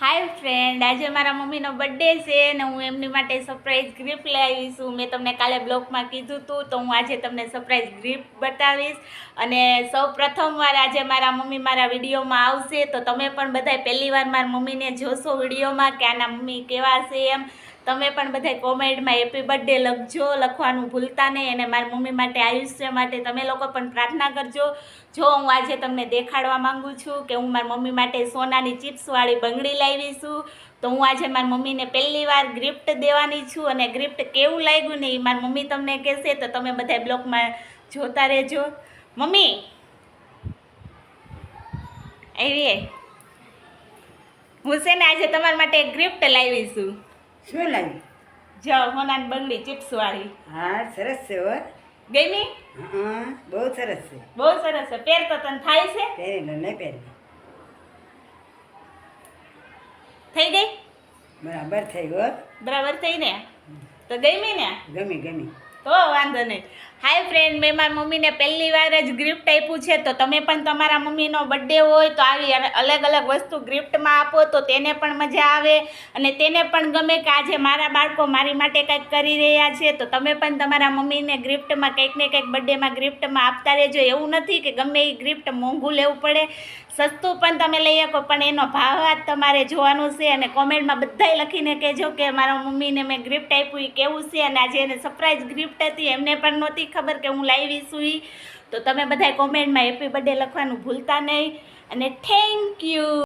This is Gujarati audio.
હાય ફ્રેન્ડ આજે મારા મમ્મીનો બર્થડે છે ને હું એમની માટે સરપ્રાઈઝ ગિફ્ટ લઈ આવી છું મેં તમને કાલે બ્લોગમાં કીધું હતું તો હું આજે તમને સરપ્રાઈઝ ગિફ્ટ બતાવીશ. અને સૌ પ્રથમવાર આજે મારા મમ્મી મારા વિડીયોમાં આવશે. તો તમે પણ બધાય પહેલી વાર મારા મમ્મીને જોશો વિડીયોમાં કે આના મમ્મી કેવા છે એમ. તમે પણ બધાય કોમેન્ટમાં હેપી બર્થડે લખજો, લખવાનું ભૂલતા નહીં અને મારી મમ્મી માટે, આયુષ્ય માટે તમે લોકો પણ પ્રાર્થના કરજો. જો હું આજે તમને દેખાડવા માંગુ છું કે હું મારી મમ્મી માટે સોનાની ચિપ્સવાળી બંગડી લાવી છું, તો હું આજે મારી મમ્મીને પહેલી વાર ગિફ્ટ દેવાની છું અને ગિફ્ટ કેવું લાગ્યું ને એ મારી મમ્મી તમને કહેશે, તો તમે બધા બ્લોગમાં જોતા રહેજો. મમ્મી! આવી હું છે ને આજે તમારા માટે ગ્રિફ્ટ ગિફ્ટ લાવી છું. શું લાવી જો સોનાની બંગડી ચિપ્સવાળી હા સરસ છે હો. ગમી? હા બહુ સરસ છે. બહુ સરસ છે. પહેરતો તને થાય છે? પહેરેલો નહીં પહેરી થઈ ગઈ? બરાબર થઈ ગયો બરાબર થઈ ને? તો ગમી ને? ગમી ગમી. તો વાંધો નહીં. હાય ફ્રેન્ડ મેં મારા મમ્મીને પહેલી વાર જ ગિફ્ટ આપ્યું છે, તો તમે પણ તમારા મમ્મીનો બર્થડે હોય તો આવી અલ- અલગ અલગ વસ્તુ ગિફ્ટમાં આપો, તો તેને પણ મજા આવે. અને તેને પણ ગમે કે આજે મારા બાળકો મારી માટે કંઈક કરી રહ્યા છે, તો તમે પણ તમારા મમ્મીને ગિફ્ટમાં કંઈક ને કંઈક બર્થડેમાં ગિફ્ટમાં આપતા રહેજો. એવું નથી કે ગમે એ ગિફ્ટ મોંઘું લેવું પડે. સસ્તું પણ તમે લઈ શકો, પણ એનો ભાવ જ તમારે જોવાનું છે. અને કોમેન્ટમાં બધાય લખીને કહેજો કે મારા મમ્મીને મેં ગિફ્ટ આપ્યું એ કેવું છે? અને આજે એને સરપ્રાઈઝ ગિફ્ટ હતી, એમને પણ નહોતી ખબર કે હું લાવી છું તો તમે બધાય કોમેન્ટમાં હેપી બર્થડે લખવાનું ભૂલતા નહીં. અને થેન્ક યુ